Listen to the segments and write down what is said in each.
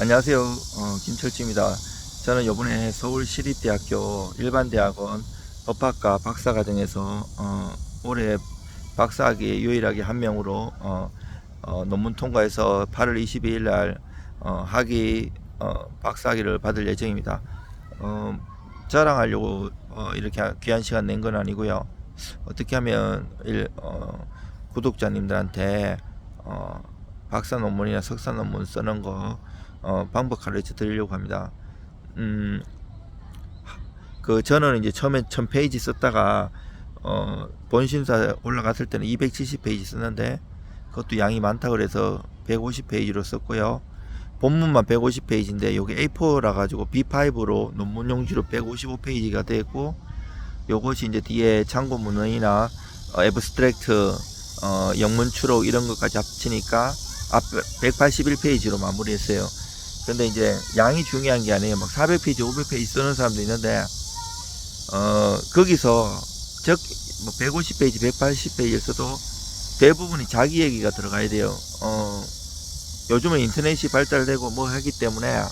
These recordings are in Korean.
안녕하세요. 어, 김철지입니다. 저는 이번에 서울시립대학교 일반대학원 법학과 박사과정에서 어, 올해 박사학위 유일하게 한 명으로 어, 어, 논문 통과해서 8월 22일 날 어, 학위 어, 박사학위를 받을 예정입니다. 어, 자랑하려고 어, 이렇게 귀한 시간 낸 건 아니고요. 어떻게 하면 일, 어, 구독자님들한테 어, 박사 논문이나 석사 논문 쓰는 거 어, 방법 가르쳐 드리려고 합니다. 음, 그 저는 이제 처음에 1000페이지 썼다가 어, 본심사 올라갔을 때는 270페이지 썼는데 그것도 양이 많다 그래서 150페이지로 썼고요. 본문만 150페이지인데 여기 A4라 가지고 B5로 논문 용지로 155페이지가 되고 요것이 이제 뒤에 참고 문헌이나 어, 에브스트랙트 어, 영문 추록 이런 것까지 합치니까 앞 181페이지로 마무리했어요. 근데 이제 양이 중요한 게 아니에요. 막 400페이지, 500페이지 쓰는 사람도 있는데 어 거기서 적 뭐 150페이지, 180페이지를 써도 대부분이 자기 얘기가 들어가야 돼요. 어 요즘은 인터넷이 발달되고 뭐 하기 때문에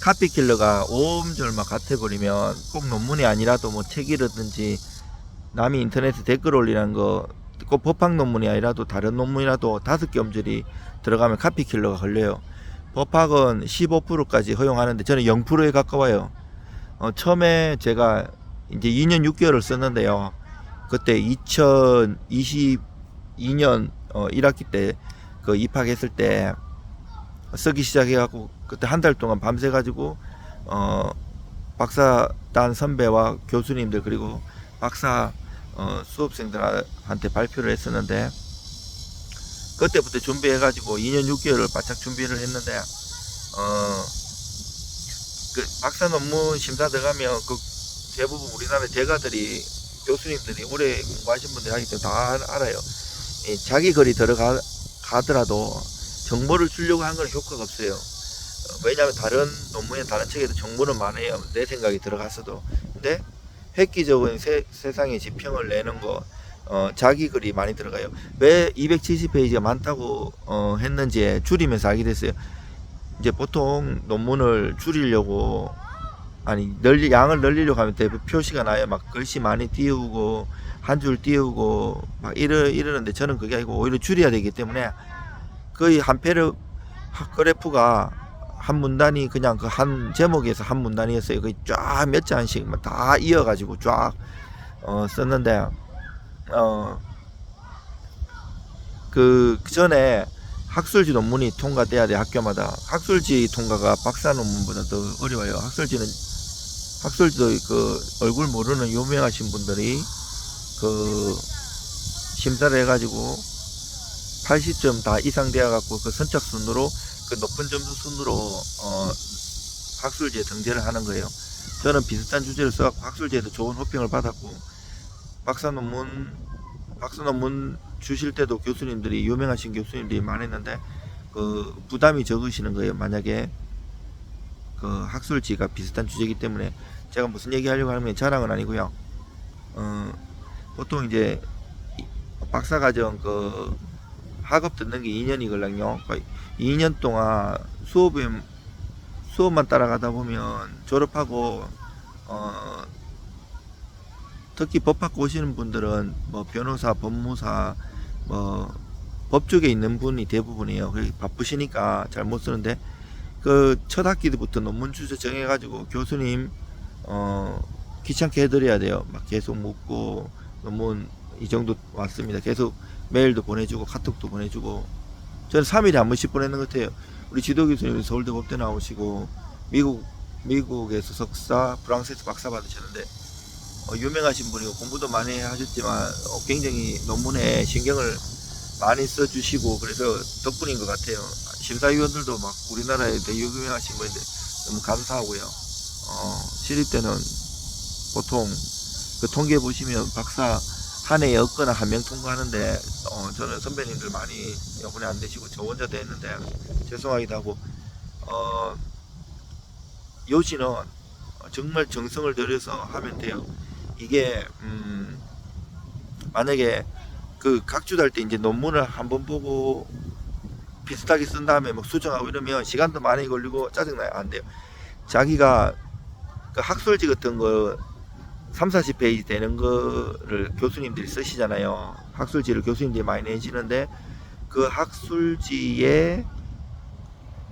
카피킬러가 오음절 막 같아버리면 꼭 논문이 아니라도 뭐 책이라든지 남이 인터넷에 댓글 올리는 거, 꼭 법학 논문이 아니라도 다른 논문이라도 다섯 개 음절이 들어가면 카피킬러가 걸려요. 법학은 15%까지 허용하는데 저는 0%에 가까워요. 어, 처음에 제가 이제 2년 6개월을 썼는데요. 그때 2022년 어, 1학기 때 그 입학했을 때 쓰기 시작해갖고 그때 한 달 동안 밤새가지고 어, 박사단 선배와 교수님들 그리고 박사 어, 수업생들한테 발표를 했었는데 그때부터 준비해가지고 2년 6개월을 바짝 준비를 했는데 어, 그 박사 논문 심사 들어가면 그 대부분 우리나라 대가들이 교수님들이 오래 공부하신 분들이 하기 때문에 다 알- 알아요. 이 자기 글이 들어가 가더라도 정보를 주려고 한 건 효과가 없어요. 어, 왜냐하면 다른 논문에 다른 책에도 정보는 많아요. 내 생각이 들어갔어도. 근데 획기적인 세, 세상의 지평을 내는 거 어, 자기 글이 많이 들어가요. 왜 270페이지가 많다고 어, 했는지 줄이면서 알게 됐어요. 이제 보통 논문을 줄이려고 아니 널리 양을 늘리려고 하면 대부분 표시가 나요. 막 글씨 많이 띄우고 한 줄 띄우고 막 이러 이러는데 저는 그게 아니고 오히려 줄여야 되기 때문에 거의 한 페르 그래프가 한 문단이 그냥 그 한 제목에서 한 문단이었어요. 거의 쫙 몇 장씩 막다 이어가지고 쫙 어, 썼는데 어, 그 전에 학술지 논문이 통과돼야 돼 학교마다 학술지 통과가 박사 논문보다 더 어려워요. 학술지는 학술지도 그 얼굴 모르는 유명하신 분들이 그 심사를 해가지고 80점 다 이상 되어 갖고 그 선착 순으로 그 높은 점수 순으로 어 학술지에 등재를 하는 거예요. 저는 비슷한 주제를 써갖고 학술지에서 좋은 호평을 받았고 박사 논문 박사 논문 주실 때도 교수님들이 유명하신 교수님들이 많았는데 그 부담이 적으시는 거예요. 만약에 그 학술지가 비슷한 주제이기 때문에 제가 무슨 얘기하려고 하면 자랑은 아니고요. 어 보통 이제 이- 박사과정 그 학업 듣는 게 2년이걸랑요. 2년 동안 수업에 수업만 따라가다 보면 졸업하고 어 특히 법학과 오시는 분들은 뭐 변호사, 법무사, 뭐 법쪽에 있는 분이 대부분이에요. 바쁘시니까 잘 못 쓰는데 그 첫 학기 때부터 논문 주제 정해가지고 교수님 어 귀찮게 해드려야 돼요. 막 계속 묻고 논문 이 정도 왔습니다. 계속 메일도 보내주고 카톡도 보내주고 저는 3일에 한 번씩 보내는 것 같아요. 우리 지도 교수님 서울대 법대 나오시고 미국 미국에서 석사, 프랑스에서 박사 받으셨는데 어, 유명하신 분이고 공부도 많이 하셨지만 어, 굉장히 논문에 신경을 많이 써주시고 그래서 덕분인 것 같아요. 심사위원들도 막 우리나라에 되게 유명하신 분인데 너무 감사하고요. 어, 시립 때는 보통 그 통계 보시면 박사 한 해에 없거나 한 명 통과하는데 어, 저는 선배님들 많이 이번에 안 되시고 저 혼자 됐는데 죄송하기도 하고 어, 요지는 정말 정성을 들여서 하면 돼요. 이게 음, 만약에 그 각주 달 때 이제 논문을 한번 보고 비슷하게 쓴 다음에 막 수정하고 이러면 시간도 많이 걸리고 짜증나요. 안 돼요. 자기가 그 학술지 같은 거 3, 40페이지 되는 거를 교수님들이 쓰시잖아요. 학술지를 교수님들이 많이 내시는데 그 학술지에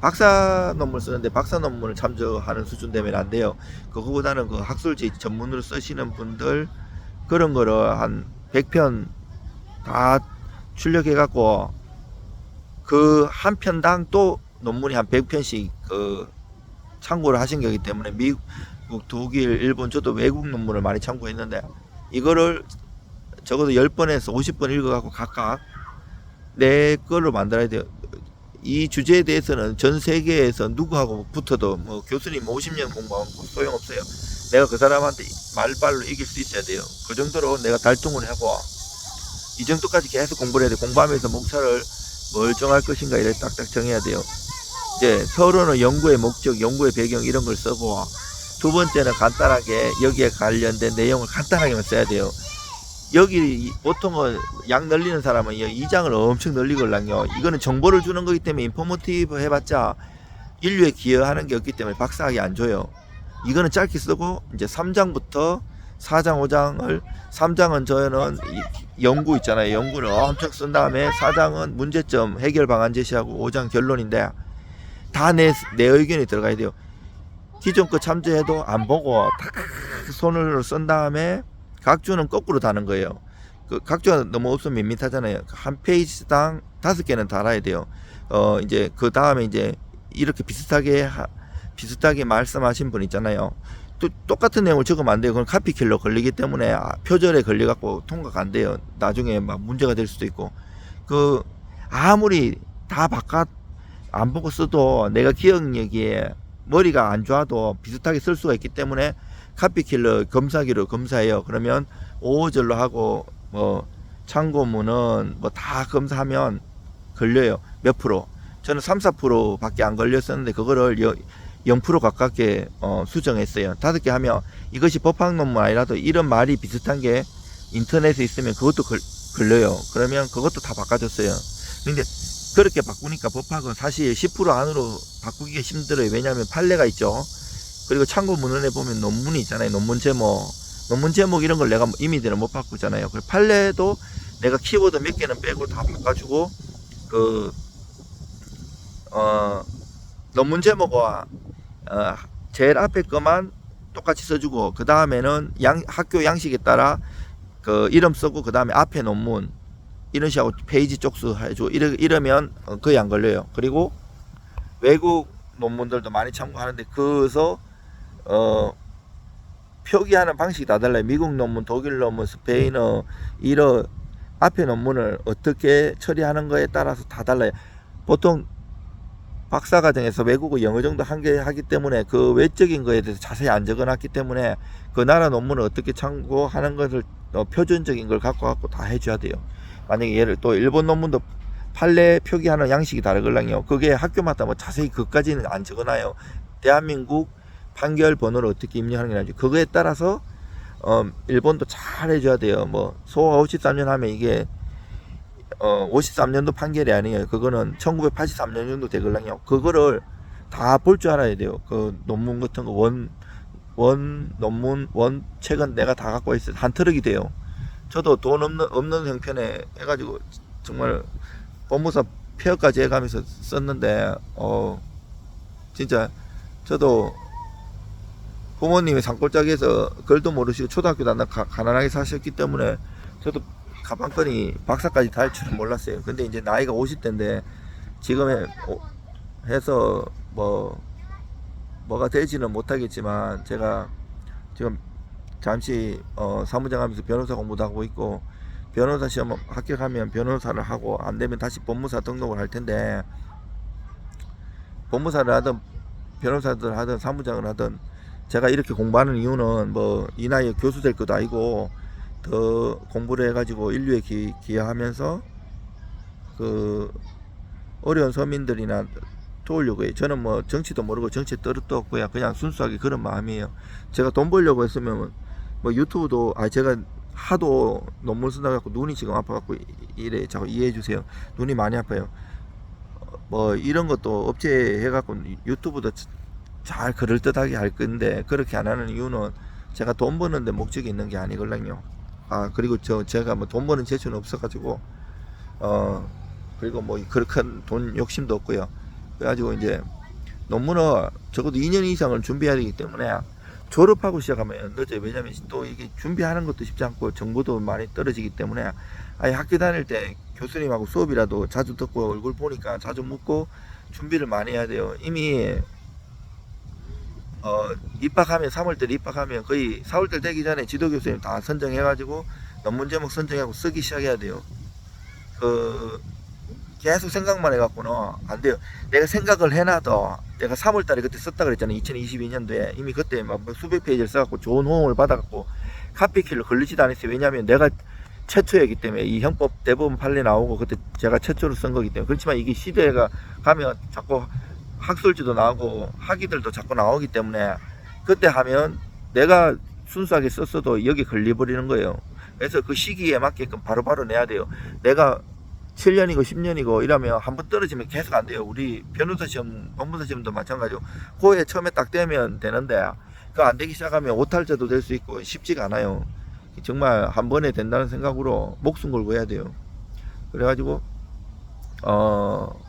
박사 논문 쓰는데 박사 논문을 참조하는 수준 되면 안 돼요. 그거보다는 그 학술지 전문으로 쓰시는 분들 그런 거를 한 100편 다 출력해 갖고 그 한 편당 또 논문이 한 100편씩 그 참고를 하신 거기 때문에 미국, 독일, 일본 저도 외국 논문을 많이 참고했는데 이거를 적어도 10번에서 50번 읽어 갖고 각각 내 걸로 만들어야 돼요. 이 주제에 대해서는 전 세계에서 누구하고 붙어도 뭐 교수님 50년 공부하고 소용없어요. 내가 그 사람한테 말발로 이길 수 있어야 돼요. 그 정도로 내가 달동을 하고 이 정도까지 계속 공부를 해야 돼. 공부하면서 목차를 뭘 정할 것인가 이래 딱딱 정해야 돼요. 이제 서로는 연구의 목적, 연구의 배경 이런 걸 쓰고 두 번째는 간단하게 여기에 관련된 내용을 간단하게만 써야 돼요. 여기 보통은 양 늘리는 사람은 이 장을 엄청 늘리걸랑요. 이거는 정보를 주는 거기 때문에 인포모티브 해봤자 인류에 기여하는 게 없기 때문에 박사하기 안 줘요. 이거는 짧게 쓰고 이제 3장부터 4장, 5장을 3장은 저는 이 연구 있잖아요. 연구를 엄청 쓴 다음에 4장은 문제점 해결 방안 제시하고 5장 결론인데 다 내 내 의견이 들어가야 돼요. 기존 거 참조해도 안 보고 탁 손으로 쓴 다음에 각주는 거꾸로 다는 거예요. 그 각주가 너무 없으면 밋밋하잖아요. 한 페이지당 다섯 개는 달아야 돼요. 어 이제 그 다음에 이제 이렇게 비슷하게 하, 비슷하게 말씀하신 분 있잖아요. 또 똑같은 내용을 적으면 안 돼요. 그건 카피킬러 걸리기 때문에 아, 표절에 걸려갖고 통과가 안 돼요. 나중에 막 문제가 될 수도 있고 그 아무리 다 바깥 안 보고 써도 내가 기억력에 머리가 안 좋아도 비슷하게 쓸 수가 있기 때문에 카피킬러 검사기로 검사해요. 그러면 5절로 하고 뭐 참고문은 뭐 다 검사하면 걸려요. 몇 프로? 저는 3, 4%밖에 안 걸렸었는데 그거를 0% 가깝게 어, 수정했어요. 다섯 개 하면 이것이 법학 논문 아니라도 이런 말이 비슷한 게 인터넷에 있으면 그것도 걸, 걸려요. 그러면 그것도 다 바꿔줬어요. 근데 그렇게 바꾸니까 법학은 사실 10% 안으로 바꾸기가 힘들어요. 왜냐하면 판례가 있죠. 그리고 참고 문헌에 보면 논문이 있잖아요. 논문 제목, 논문 제목 이런 걸 내가 이미지를 못 바꾸잖아요. 그 판례도 내가 키워드 몇 개는 빼고 다 바꿔주고 그 어, 논문 제목과 어, 제일 앞에 거만 똑같이 써주고 그 다음에는 양, 학교 양식에 따라 그 이름 쓰고 그 다음에 앞에 논문 이런 식하고 페이지 쪽수 해주고 이러, 이러면 어, 거의 안 걸려요. 그리고 외국 논문들도 많이 참고하는데 그서 어 표기하는 방식이 다 달라요. 미국 논문, 독일 논문, 스페인어 이런 앞에 논문을 어떻게 처리하는 거에 따라서 다 달라요. 보통 박사 과정에서 외국어 영어 정도 한 개 하기 때문에 그 외적인 거에 대해서 자세히 안 적어놨기 때문에 그 나라 논문을 어떻게 참고하는 것을 어, 표준적인 걸 갖고 갖고 다 해줘야 돼요. 만약에 예를 또 일본 논문도 판례 표기하는 양식이 다르걸랑요. 그게 학교마다 뭐 자세히 그까지는 안 적어놔요. 대한민국 판결 번호를 어떻게 입력하는 게 나지. 그거에 따라서 어 일본도 잘 해줘야 돼요. 뭐 소화 53년 하면 이게 어 53년도 판결이 아니에요. 그거는 1983년 정도 되걸랑요. 그거를 다 볼 줄 알아야 돼요. 그 논문 같은 거 원 원 논문 원 책은 내가 다 갖고 있어요. 한 트럭이 돼요. 저도 돈 없는 없는 형편에 해가지고 정말 법무사 폐업까지 해가면서 썼는데 어 진짜 저도 부모님이 산골짜기에서 글도 모르시고 초등학교 다나 가난하게 사셨기 때문에 저도 가방끈이 박사까지 다 할 줄은 몰랐어요. 근데 이제 나이가 50대인데 지금 해, 어, 해서 뭐 뭐가 되지는 못하겠지만 제가 지금 잠시 어, 사무장 하면서 변호사 공부도 하고 있고 변호사 시험 합격하면 변호사를 하고 안 되면 다시 법무사 등록을 할 텐데 법무사를 하든 변호사들 하든 사무장을 하든 제가 이렇게 공부하는 이유는 뭐 이 나이에 교수 될 것도 아니고 더 공부를 해가지고 인류에 기, 기여하면서 그 어려운 서민들이나 도우려고 해요. 저는 뭐 정치도 모르고 정치 떨어도 없고요. 그냥 순수하게 그런 마음이에요. 제가 돈 벌려고 했으면 뭐 유튜브도 아 제가 하도 논문 쓰다 갖고 눈이 지금 아파갖고 이래 자꾸 이해해 주세요. 눈이 많이 아파요. 어, 뭐 이런 것도 업체 해갖고 유튜브도 잘 그럴듯하게 할 건데 그렇게 안 하는 이유는 제가 돈 버는데 목적이 있는 게 아니걸랑요. 아 그리고 저 제가 뭐 돈 버는 재주는 없어가지고 어 그리고 뭐 그렇게 돈 욕심도 없고요. 그래가지고 이제 논문을 적어도 2년 이상을 준비해야 되기 때문에 졸업하고 시작하면 늦어요. 왜냐면 또 이게 준비하는 것도 쉽지 않고 정보도 많이 떨어지기 때문에 아예 학교 다닐 때 교수님하고 수업이라도 자주 듣고 얼굴 보니까 자주 묻고 준비를 많이 해야 돼요. 이미 어 입학하면 3월달 입학하면 거의 4월달 되기 전에 지도 교수님 다 선정해가지고 논문 제목 선정하고 쓰기 시작해야 돼요. 그 계속 생각만 해갖고는 안 돼요. 내가 생각을 해놔도 내가 3월달에 그때 썼다 그랬잖아요. 2022년도에 이미 그때 막 수백 페이지를 써갖고 좋은 호응을 받아갖고 카피킬로 걸리지도 않았어요. 왜냐하면 내가 최초였기 때문에 이 형법 대법원 판례 나오고 그때 제가 최초로 쓴 거기 때문에 그렇지만 이게 시대가 가면 자꾸 학술지도 나오고 학위들도 자꾸 나오기 때문에 그때 하면 내가 순수하게 썼어도 여기 걸려버리는 거예요. 그래서 그 시기에 맞게끔 바로바로 내야 돼요. 내가 7년이고 10년이고 이러면 한 번 떨어지면 계속 안 돼요. 우리 변호사 시험, 법무사 시험도 마찬가지고 그에 처음에 딱 되면 되는데 그 안 되기 시작하면 오탈자도 될 수 있고 쉽지가 않아요. 정말 한 번에 된다는 생각으로 목숨 걸고 해야 돼요. 그래가지고 어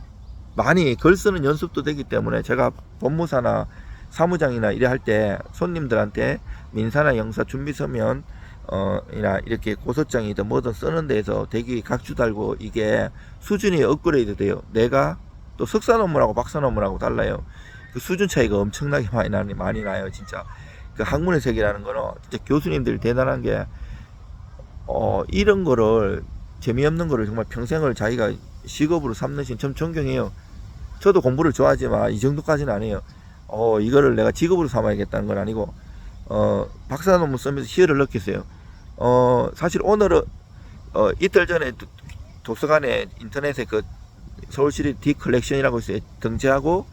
많이 글 쓰는 연습도 되기 때문에 제가 법무사나 사무장이나 이래 할 때 손님들한테 민사나 영사 준비 서면 어, 이나 이렇게 고소장이든 뭐든 쓰는 데에서 대기 각주 달고 이게 수준이 업그레이드 돼요. 내가 또 석사 논문하고 박사 논문하고 달라요. 그 수준 차이가 엄청나게 많이 나니 많이 나요, 진짜. 그 학문의 세계라는 거는 진짜 교수님들이 대단한 게 어, 이런 거를 재미없는 거를 정말 평생을 자기가 직업으로 삼는 신 참 존경해요. 저도 공부를 좋아하지만 이 정도까지는 아니에요. 어, 이거를 내가 직업으로 삼아야겠다는 건 아니고 어, 박사 논문 쓰면서 희열을 느꼈어요. 어, 사실 오늘은, 어, 이틀 전에 도- 도서관에 인터넷에 그 서울시립 D 컬렉션이라고 있어요. 등재하고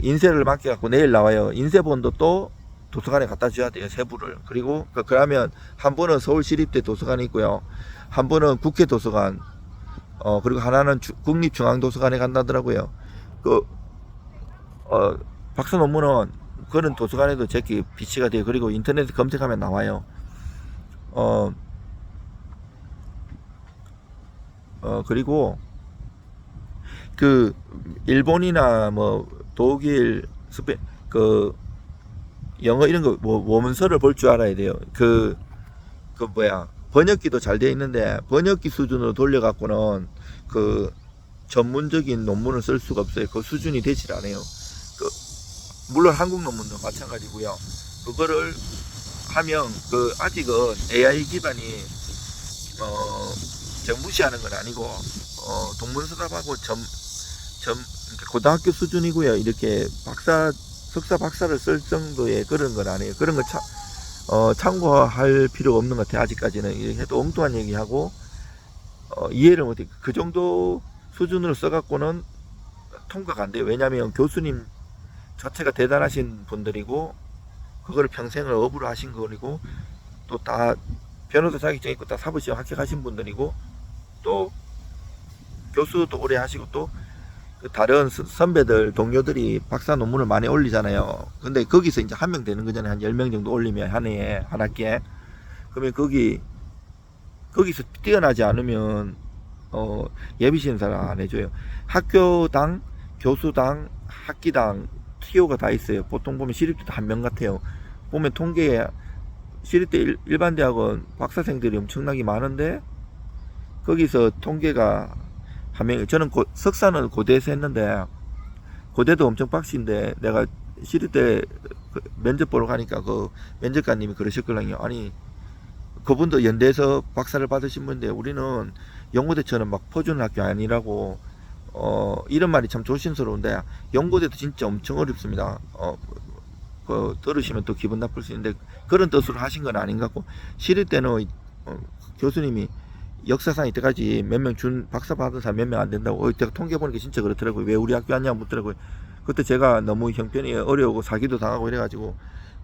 인쇄를 맡겨갖고 내일 나와요. 인쇄본도 또 도서관에 갖다 줘야 돼요. 세 부를. 그리고 그, 그러면 한 분은 서울시립대 도서관에 있고요. 한 분은 국회 도서관, 어, 그리고 하나는 주- 국립중앙도서관에 간다더라고요. 그, 어, 박사 논문은 그런 도서관에도 제기 비치가 돼요. 그리고 인터넷에 검색하면 나와요. 어, 어, 그리고 그 일본이나 뭐 독일, 스페 그 영어 이런 거 뭐, 원문서를 볼 줄 알아야 돼요. 그, 그 뭐야 번역기도 잘돼 있는데 번역기 수준으로 돌려갖고는 그 전문적인 논문을 쓸 수가 없어요. 그 수준이 되질 않아요. 그 물론 한국 논문도 마찬가지고요. 그거를 하면 그 아직은 AI 기반이 어, 저 무시하는 건 아니고 어, 동문서답하고 점, 점 그러니까 고등학교 수준이고요. 이렇게 박사 석사 박사를 쓸 정도의 그런 건 아니에요. 그런 거 참, 어, 참고할 필요가 없는 것 같아요. 아직까지는 이렇게 해도 엉뚱한 얘기하고 어, 이해를 못해. 그 정도 수준으로 써갖고는 통과가 안 돼요. 왜냐하면 교수님 자체가 대단하신 분들이고 그거를 평생을 업으로 하신 거리고 또 다 변호사 자격증 있고 다 사법시험 합격하신 분들이고 또 교수도 오래 하시고 또그 다른 스- 선배들 동료들이 박사 논문을 많이 올리잖아요. 근데 거기서 이제 한 명 되는 거잖아요. 한 10명 정도 올리면 한 해에 한 학기에 그러면 거기 거기서 뛰어나지 않으면 어 예비 심사를 안 해줘요. 학교당 교수당 학기당 티오가 다 있어요. 보통 보면 시립대도 한 명 같아요. 보면 통계에 시립대 일, 일반 대학은 박사생들이 엄청나게 많은데 거기서 통계가 한 명, 저는 고, 석사는 고대에서 했는데 고대도 엄청 빡신데 내가 시립대 그 면접 보러 가니까 그 면접관님이 그러셨거든요. 아니 그분도 연대에서 박사를 받으신 분인데 우리는 연고대처럼 막 퍼주는 학교 아니라고 어 이런 말이 참 조심스러운데 연고대도 진짜 엄청 어렵습니다. 어, 그 들으시면 또 기분 나쁠 수 있는데 그런 뜻으로 하신 건 아닌 것 같고 시립 때는 어, 교수님이 역사상 이때까지 몇 명 준 박사 받은 사람 몇 명 안 된다고 어, 제가 통계 보니까 진짜 그렇더라고요. 왜 우리 학교 왔냐 묻더라고요. 그때 제가 너무 형편이 어려우고 사기도 당하고 이래가지고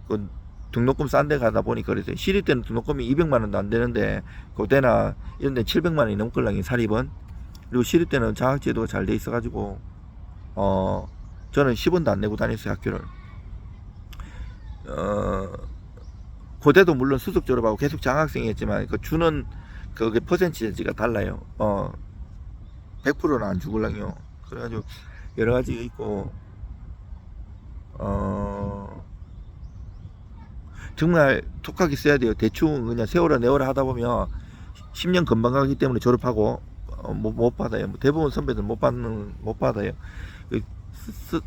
그 등록금 싼 데 가다 보니까 그랬어요. 시립 때는 등록금이 200만 원도 안 되는데 고대나 이런 데 700만 원이 넘걸랑이 사립은. 그리고 시립 때는 장학 제도가 잘 돼 있어 가지고 어 저는 10원도 안 내고 다녔어요 학교를. 어 고대도 물론 수석 졸업하고 계속 장학생이었지만 그 주는 그게 퍼센티지가 달라요. 어 100%는 안 주걸랑요. 그래가지고 여러 가지가 있고 어 정말 톡하게 써야 돼요 대충 그냥 세월아 내월아 하다 보면 10년 금방 가기 때문에 졸업하고 어, 못, 못 받아요. 뭐 대부분 선배들 못 받는 못 받아요. 그, 스, 스-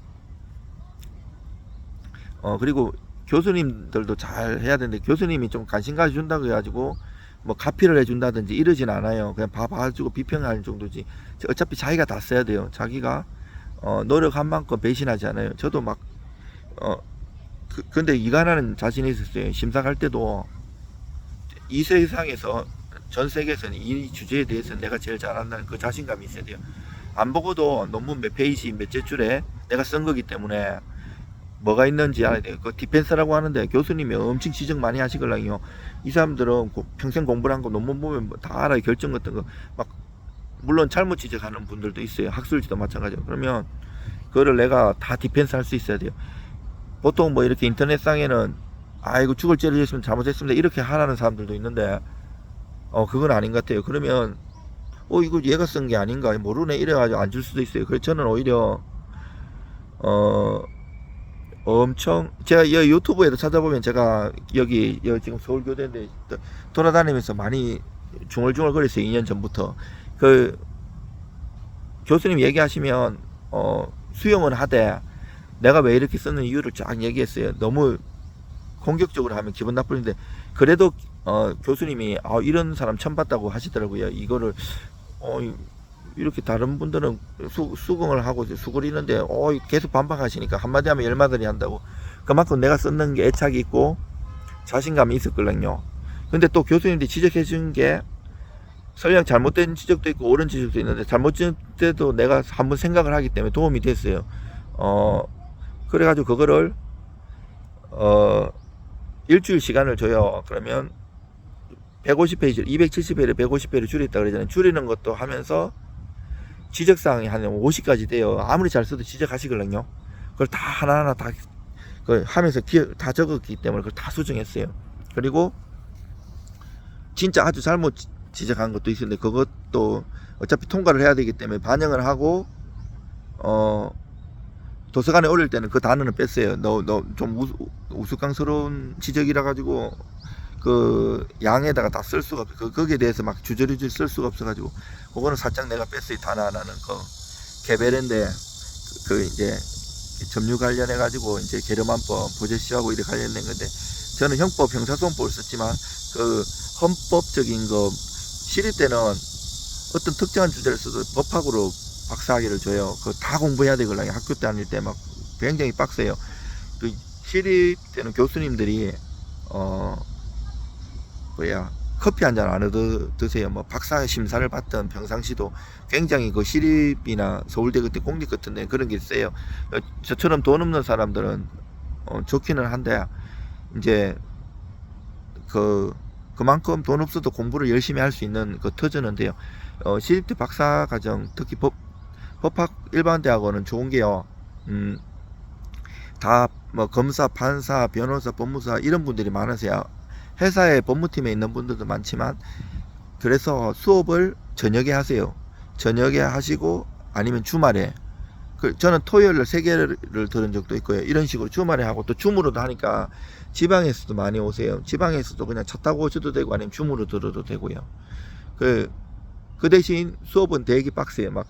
어 그리고 교수님들도 잘 해야 되는데 교수님이 좀 관심 가져준다고 해가지고 뭐 카피를 해준다든지 이러진 않아요. 그냥 봐 봐주고 비평하는 정도지. 어차피 자기가 다 써야 돼요. 자기가 어, 노력한 만큼 배신하지 않아요. 저도 막 어, 그, 근데 이간하는 자신이 있었어요. 심사 갈 때도 이 세상에서 전 세계에서는 이 주제에 대해서 내가 제일 잘한다는 그 자신감이 있어야 돼요. 안 보고도 논문 몇 페이지 몇째 줄에 내가 쓴 거기 때문에 뭐가 있는지 알아야 돼요. 그 디펜스라고 하는데 교수님이 엄청 지적 많이 하시걸랑요. 이 사람들은 고- 평생 공부를 한 거 논문 보면 뭐 다 알아요. 결정 같은 거 막 물론 잘못 지적하는 분들도 있어요. 학술지도 마찬가지고. 그러면 그거를 내가 다 디펜스 할 수 있어야 돼요. 보통 뭐 이렇게 인터넷상에는 아이고 죽을 죄를 지으면 잘못했습니다. 이렇게 하라는 사람들도 있는데 어 그건 아닌 것 같아요. 그러면 어 이거 얘가 쓴 게 아닌가 모르네 이래가지고 안 줄 수도 있어요. 그래서 저는 오히려 어 엄청 제가 이 유튜브에도 찾아보면 제가 여기 여기 지금 서울교대인데 도- 돌아다니면서 많이 중얼중얼 거렸어요. 2년 전부터 그 교수님 얘기하시면 어 수용은 하되 내가 왜 이렇게 쓰는 이유를 쫙 얘기했어요. 너무 공격적으로 하면 기분 나쁘는데 그래도 어, 교수님이 아, 이런 사람 처음 봤다고 하시더라고요. 이거를 어, 이- 이렇게 다른 분들은 수, 수긍을 하고 수그리는데 어, 계속 반박하시니까 한마디 하면 열마디를 한다고 그만큼 내가 썼는 게 애착이 있고 자신감이 있었거든요. 근데 또 교수님들이 지적해 준 게 설령 잘못된 지적도 있고 옳은 지적도 있는데 잘못된 때도 내가 한번 생각을 하기 때문에 도움이 됐어요. 어, 그래가지고 그거를 어, 일주일 시간을 줘요. 그러면 150페이지, 270페이지를 150페이지를 줄였다 그러잖아요. 줄이는 것도 하면서 지적사항이 한 50가지 돼요. 아무리 잘 써도 지적하시거든요. 그걸 다 하나하나 다 그걸 하면서 기억, 다 적었기 때문에 그걸 다 수정했어요. 그리고 진짜 아주 잘못 지- 지적한 것도 있었는데 그것도 어차피 통과를 해야 되기 때문에 반영을 하고 어 도서관에 올릴 때는 그 단어는 뺐어요. 너 너 좀 우스꽝스러운 지적이라 가지고 그 양에다가 다 쓸 수가 없어. 그 거기에 대해서 막 주저리줄 쓸 수가 없어 가지고 그거는 살짝 내가 뺐어요. 단어 하나는 그 개별인데 그, 그 이제 점유 관련해 가지고 이제 계름안법 보제시하고 이렇게 관련된 건데 저는 형법 형사소송법을 썼지만 그 헌법적인 거 시립 때는 어떤 특정한 주제를 써도 법학으로 박사학위를 줘요. 그거 다 공부해야 되거든요. 학교 때 다닐 때 막 굉장히 빡세요. 그 시립 때는 교수님들이 어 뭐야 커피 한 잔 안 얻어 드세요. 뭐 박사 심사를 받던 평상시도 굉장히 그 시립이나 서울대 그때 공립 같은데 그런 게 있어요. 어, 저처럼 돈 없는 사람들은 어, 좋기는 한데 이제 그 그만큼 돈 없어도 공부를 열심히 할 수 있는 그 터전인데요. 어, 시립대 박사 과정 특히 법 법학 일반 대학원은 좋은 게요. 음, 다 뭐 검사, 판사, 변호사, 법무사 이런 분들이 많으세요. 회사에 법무팀에 있는 분들도 많지만 그래서 수업을 저녁에 하세요. 저녁에 하시고 아니면 주말에 그 저는 토요일을 세 개를 들은 적도 있고요. 이런 식으로 주말에 하고 또 줌으로도 하니까 지방에서도 많이 오세요. 지방에서도 그냥 차 타고 오셔도 되고 아니면 줌으로 들어도 되고요. 그, 그 대신 수업은 되게 빡세요. 막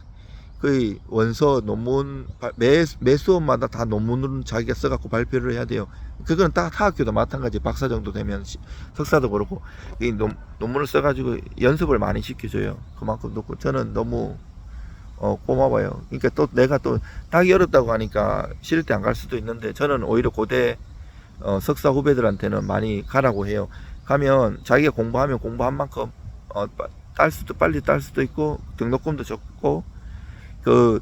거의 원서 논문 발- 매, 매 수업마다 다 논문을 자기가 써갖고 발표를 해야 돼요. 그거는 다 타학교도 마찬가지 박사 정도 되면 시- 석사도 그렇고 이 논, 논문을 써가지고 연습을 많이 시켜줘요. 그만큼 높고 저는 너무 어, 고마워요. 그러니까 또 내가 또 따기 어렵다고 하니까 싫을 때 안 갈 수도 있는데 저는 오히려 고대 어, 석사 후배들한테는 많이 가라고 해요. 가면 자기가 공부하면 공부한 만큼 어, 빠- 딸 수도 빨리 딸 수도 있고 등록금도 적고 그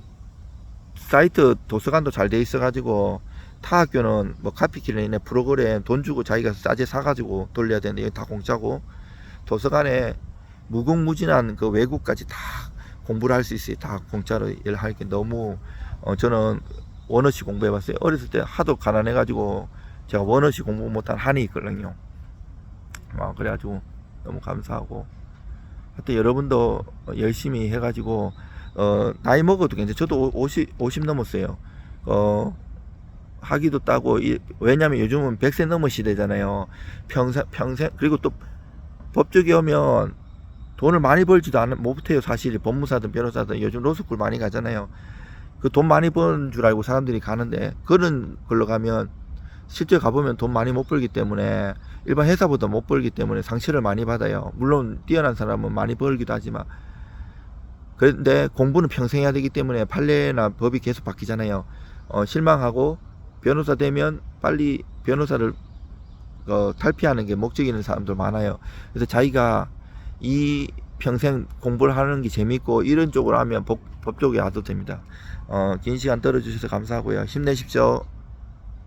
사이트 도서관도 잘 돼 있어 가지고 타 학교는 뭐 카피킬이나 프로그램 돈 주고 자기가 싸게 사가지고 돌려야 되는데 여기 다 공짜고 도서관에 무궁무진한 그 외국까지 다 공부를 할 수 있어요. 다 공짜로 일할 게 너무 어, 저는 원어시 공부해봤어요. 어렸을 때 하도 가난해가지고 제가 원어시 공부 못한 한이 있거든요. 아, 그래가지고 너무 감사하고 하여튼 여러분도 열심히 해가지고 어, 나이 먹어도 괜찮아요. 저도 50, 50 넘었어요. 어, 학위도 따고 이- 왜냐면 요즘은 100세 넘은 시대잖아요. 평생 평생 그리고 또 법조계 오면 돈을 많이 벌지도 않, 못해요. 사실 법무사든 변호사든 요즘 로스쿨 많이 가잖아요. 그 돈 많이 버는 줄 알고 사람들이 가는데 그런 걸로 가면 실제 가보면 돈 많이 못 벌기 때문에 일반 회사보다 못 벌기 때문에 상처를 많이 받아요. 물론 뛰어난 사람은 많이 벌기도 하지만 그런데 공부는 평생 해야 되기 때문에 판례나 법이 계속 바뀌잖아요. 어, 실망하고 변호사 되면 빨리 변호사를 어, 탈피하는 게 목적인 사람들 많아요. 그래서 자기가 이 평생 공부를 하는 게 재밌고 이런 쪽으로 하면 법, 법 쪽에 와도 됩니다. 어, 긴 시간 들어주셔서 감사하고요. 힘내십시오.